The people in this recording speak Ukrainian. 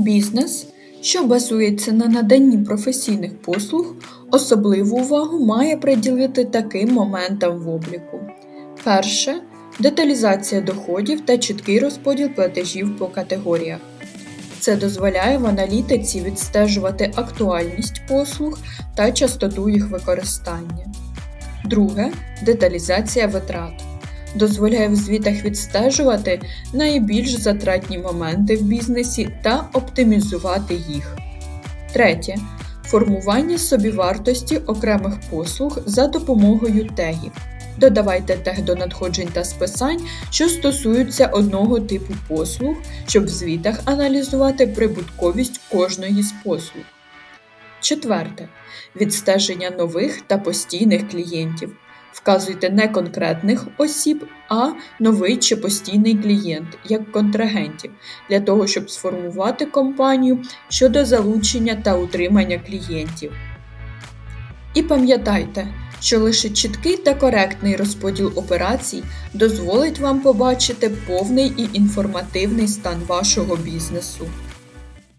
Бізнес, що базується на наданні професійних послуг, особливу увагу має приділити таким моментам в обліку. Перше деталізація доходів та чіткий розподіл платежів по категоріях. Це дозволяє в аналітиці відстежувати актуальність послуг та частоту їх використання. Друге деталізація витрат. Дозволяє в звітах відстежувати найбільш затратні моменти в бізнесі та оптимізувати їх. Третє формування собівартості окремих послуг за допомогою тегів. Додавайте тег до надходжень та списань, що стосуються одного типу послуг, щоб в звітах аналізувати прибутковість кожної з послуг. Четверте. Відстеження нових та постійних клієнтів. Вказуйте не конкретних осіб, а новий чи постійний клієнт як контрагентів для того, щоб сформувати компанію щодо залучення та утримання клієнтів. І пам'ятайте, що лише чіткий та коректний розподіл операцій дозволить вам побачити повний і інформативний стан вашого бізнесу.